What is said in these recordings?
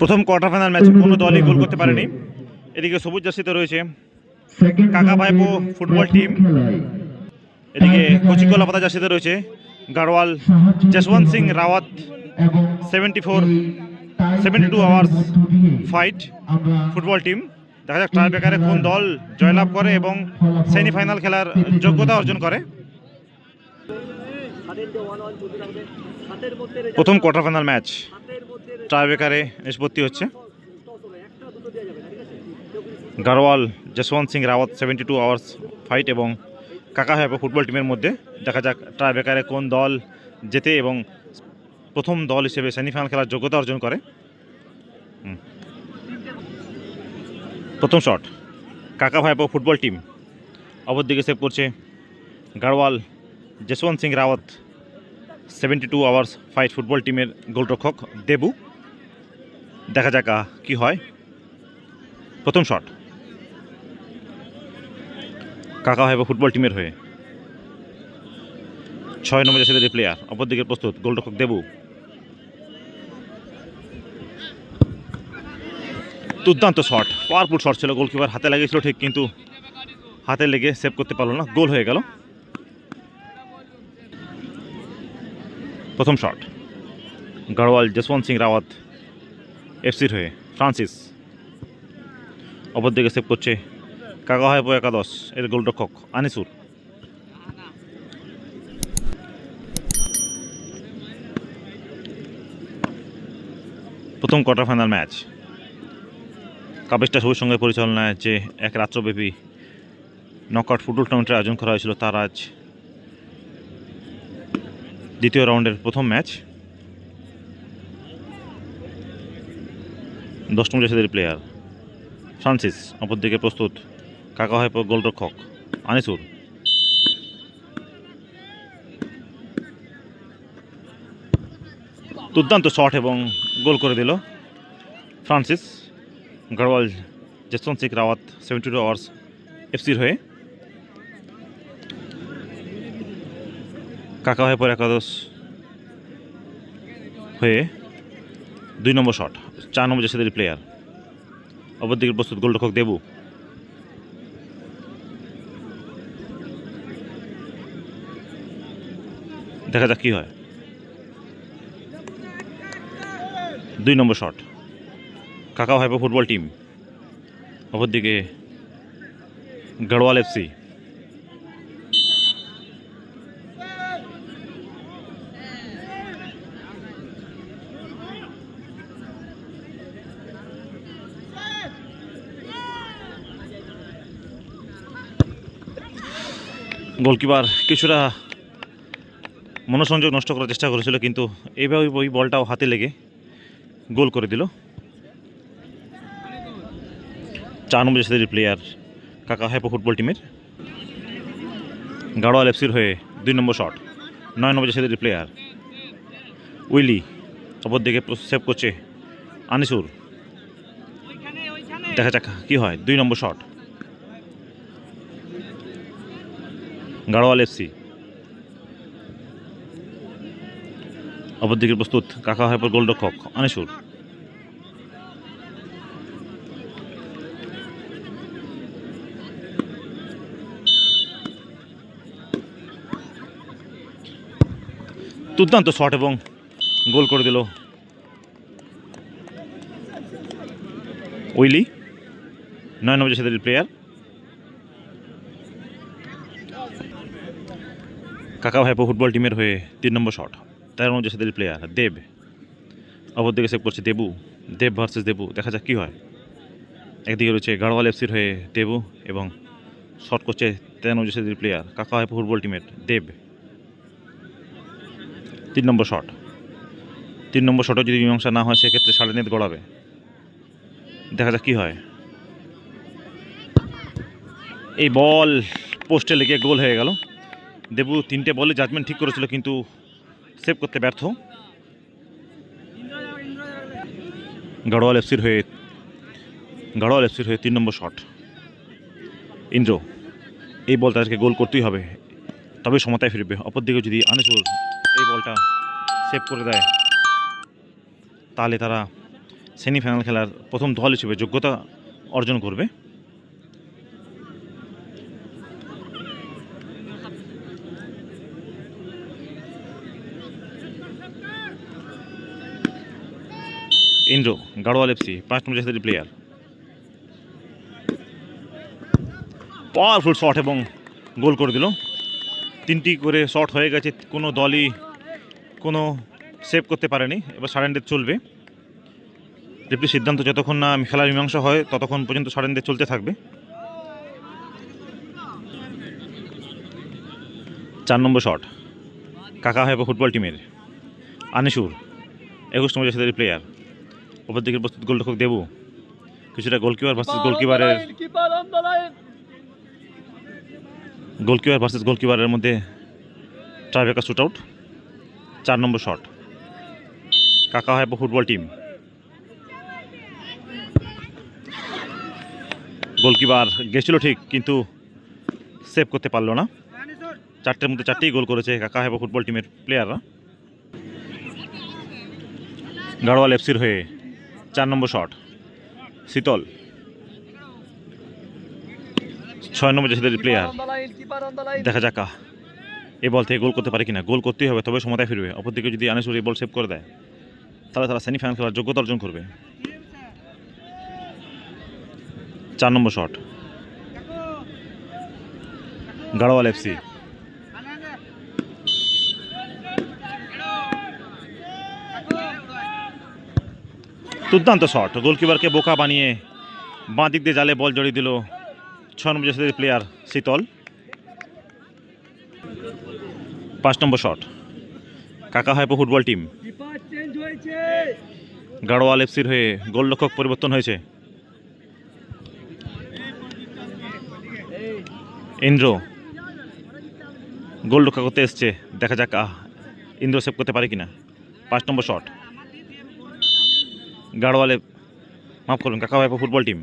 প্রথম quarter final ম্যাচে কোনো দলই গোল করতে পারেনি। এদিকে সবুজ জার্সিতে রয়েছে কাকা ভাইপো ফুটবল টিম এদিকে কচিকলা পাতা জার্সিতে রয়েছে Garhwal Jaswant Singh Rawat. Seventy four seventy two hours fight football team দেখা যাক ট্রাই বেকারে কোন দল জয়লাভ করে এবং সেমিফাইনাল খেলার যোগ্যতা অর্জন করে। প্রথম কোয়ার্টার ফাইনাল ম্যাচ ট্রাই বেকারে নিষ্পত্তি হচ্ছে। Garhwal Jaswant Singh Rawat seventy two hours fight এবং কাকা হ্যাপো ফুটবল টিমের মধ্যে। দেখা যাক ট্রাই বেকারে কোন দল জেতে এবং প্রথম দল হিসেবে সেমিফাইনাল খেলার যোগ্যতা অর্জন করে। প্রথম শট কাকা ভাইপো ফুটবল টিম অপরদিকে সেভ করছে Garhwal Jaswant Singh Rawat. Seventy two hours fight football টিমের গোলরক্ষক দেবু। দেখা যাক কি হয়। প্রথম শট। কাকা ভাইপো ফুটবল টিমের হয়ে। ছয় নম্বর জাসিদের প্লেয়ার অপরদিকে প্রস্তুত গোলরক্ষক দেবু। দুর্দান্ত শট পাওয়ারফুল শট ছিল গোলকিপার হাতে লাগিয়েছিল ঠিক, কিন্তু হাতে লেগে সেভ করতে পারল না, গোল হয়ে গেল। প্রথম শট। গড়ওয়াল যশবন্ত সিং রাওয়াত এফসির হয়ে ফ্রান্সিস অপরদিকে সেভ করছে কাকা হয় একাদশ, এর গোলরক্ষক আনিসুর। প্রথম কোয়ার্টার ফাইনাল ম্যাচ কাবেস্টা সবুজ সঙ্গে পরিচালনায় যে এক রাত্রব্যাপী নকআউট ফুটবল টুর্নামেন্টের আয়োজন করা হয়েছিল, তার আজ দ্বিতীয় রাউন্ডের প্রথম ম্যাচ। দশ নম্বর জাসিদের প্লেয়ার ফ্রান্সিস, অপরদিকে প্রস্তুত কাকা হয় গোলরক্ষক আনিসুর। দুর্দান্ত শট এবং গোল করে দিল Francis. Garhwal Jaswant Singh, Rawat seventy two hours এফসির হয়ে কাকা হয় পর একাদশ হয়ে দুই নম্বর শট চার নম্বর জাসিদের প্লেয়ার অপরদিকে প্রস্তুত গোলরক্ষক দেবু। দেখা যাক কী হয়। দুই নম্বর শট কাকা ভাইপো ফুটবল টিম অপরদিকে গড়ওয়াল এফসি গোলকিপার কিছুটা মনোসংযোগ নষ্ট করার চেষ্টা করেছিল, কিন্তু এইভাবে ওই বলটাও হাতে লেগে গোল করে দিল। চার নম্বর সাথে প্লেয়ার কাকা হ্যাপো ফুটবল টিমের। গাড়োয়াল এফসির হয়ে দুই নম্বর শট নয় নম্বর সাথে প্লেয়ার উইলি, অপরদিকে সেভ করছে আনিসুর। দেখা যাক কী হয়, দুই নম্বর শট গাড়োয়াল এফসি। অপরদিকে প্রস্তুত কাকা হাইপার গোলরক্ষক আনিসুর। দুর্দান্ত শট এবং গোল করে দিল উইলি। নয় নম্বর জাসিদের প্লেয়ার কাকা ভাইপো ফুটবল টিমের হয়ে তিন নম্বর শট তেরো নম্বর জাসিদের প্লেয়ার দেব। অপরদিকে সেভ করছে দেবু। দেব ভার্সেস দেবু। দেখা যাক কী হয়। একদিকে রয়েছে গাড়ওয়াল এফসির হয়ে দেবু এবং শট করছে তেরো নম্বর জাসিদের প্লেয়ার কাকা ভাইপো ফুটবল টিমের দেব। তিন নম্বর শট তিন নম্বর শটও যদি মীমাংসা না হয়, সেক্ষেত্রে সাড়ে নেট গড়াবে। দেখা যাক কী হয়। এই বল পোস্টে লেগে গোল হয়ে গেল। দেবু তিনটে বলে জাজমেন্ট ঠিক করেছিল, কিন্তু সেভ করতে ব্যর্থ। গাড়োয়াল এফসির হয়ে গাড়োয়াল এফসির হয়ে তিন নম্বর শট ইন্দ্র, এই বল তাদেরকে গোল করতেই হবে। তবে সমতায় ফিরবে। অপরদিকে যদি আনিসুর এই বলটা সেভ করে দেয়, তাহলে তারা সেমিফাইনাল খেলার প্রথম দল হিসেবে যোগ্যতা অর্জন করবে। ইন্দ্র গাড়োয়াল এফসি পাঁচ নম্বর জাতীয় প্লেয়ার পাওয়ারফুল শট এবং গোল করে দিল। তিনটি করে শট হয়ে গেছে, কোনো দলই কোনো সেভ করতে পারেনি। এবার সারেন্ডার চলবে। রেফরি সিদ্ধান্ত যতক্ষণ না খেলার মীমাংসা হয়, ততক্ষণ পর্যন্ত সারেন্ডার চলতে থাকবে। চার নম্বর শট কাকা হয় ফুটবল টিমের আনিসুর, একুশ নম্বর জাতীয় প্লেয়ার ওপর দিকের প্রস্তুত গোলরক্ষক দেবু। কিছুটা গোলকিপার ভার্সেস গোলকিপারের গোলকিপার ভার্সেস গোলকিপারের মধ্যে ট্রাইবেকার শুট আউট চার নম্বর শট কাকা হয় ফুটবল টিম গোলকিপার গেছিল ঠিক কিন্তু সেভ করতে পারল না। চারটের মধ্যে চারটেই গোল করেছে কাকা হেবা ফুটবল টিমের প্লেয়াররা গাড়োয়াল এফসির হয়ে চার নম্বর শট। শীতল। ছয় নম্বর জাতীয় প্লেয়ার দেখা যাক এই বল থেকে গোল করতে পারে কিনা। গোল করতেই হবে, তবে সময়টায় ফিরবে। অপরদিকে যদি আনিসুর এই বল সেভ করে দেয়, তাহলে তারা সেমিফাইনাল খেলার যোগ্যতা অর্জন করবে। চার নম্বর শট। গাড়োয়াল এফসি দুর্দান্ত শট। গোলকিপারকে বোকা বানিয়ে বাঁ দিক দিয়ে জালে বল জড়িয়ে দিল ছ নম্বর জাতীয় প্লেয়ার শীতল। পাঁচ নম্বর শট। কাকা হাইপো ফুটবল টিম। গাড়োয়াল এফসির হয়ে গোলরক্ষক পরিবর্তন হয়েছে। ইন্দ্র। গোল রক্ষা করতে এসছে। দেখা যাক ইন্দ্র সেভ করতে পারে কিনা। পাঁচ নম্বর শট। গাড়োয়ালে, মাফ করুন কাকা ভাইপো ফুটবল টিম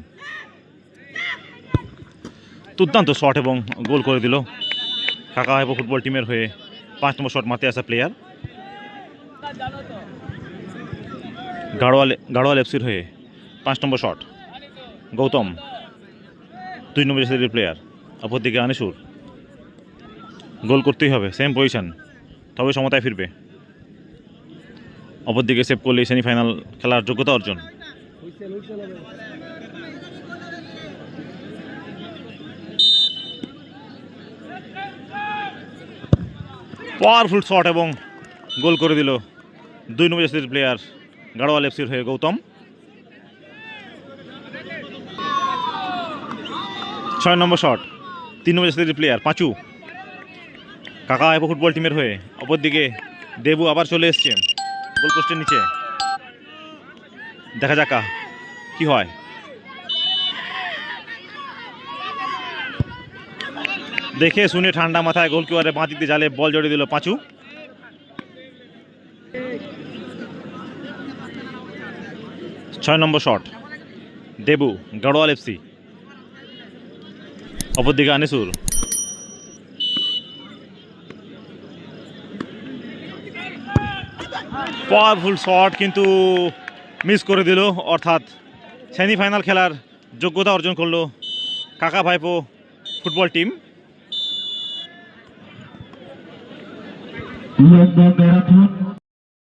দুর্দান্ত শট এবং গোল করে দিল। কাকা ভাইপো ফুটবল টিমের হয়ে পাঁচ নম্বর শট মাতে আসা প্লেয়ার গাড়োয়াল গাড়োয়াল এফসির হয়ে পাঁচ নম্বর শট গৌতম, দুই নম্বর এসের প্লেয়ার অপরদিকে আনিসুর। গোল করতেই হবে সেম পজিশন তবে সমতায় ফিরবে। অপরদিকে সেভ করলে সেমিফাইনাল খেলার যোগ্যতা অর্জন। পাওয়ারফুল শট এবং গোল করে দিল দুই নম্বর এসের প্লেয়ার গাড়োয়াল এফসির হয়ে গৌতম। ছয় নম্বর শট তিন নম্বর প্লেয়ার পাঁচু। কাকা এবং ফুটবল টিমের হয়ে অপরদিকে দেবু আবার চলে এসছে। গোল পোস্টের নিচে। দেখা যাক কি হয়। দেখে শুনে ঠান্ডা মাথায় গোলকিপারে বাঁ দিয়ে জালে বল জড়িয়ে দিল পাঁচু। ছয় number shot, Debu, Garhwal FC. অপরদিকে আনিসুর পাওয়ারফুল শট কিন্তু মিস করে দিল, অর্থাৎ সেমিফাইনাল খেলার যোগ্যতা অর্জন করল কাকা ভাইপো ফুটবল টিম ম্যারাথন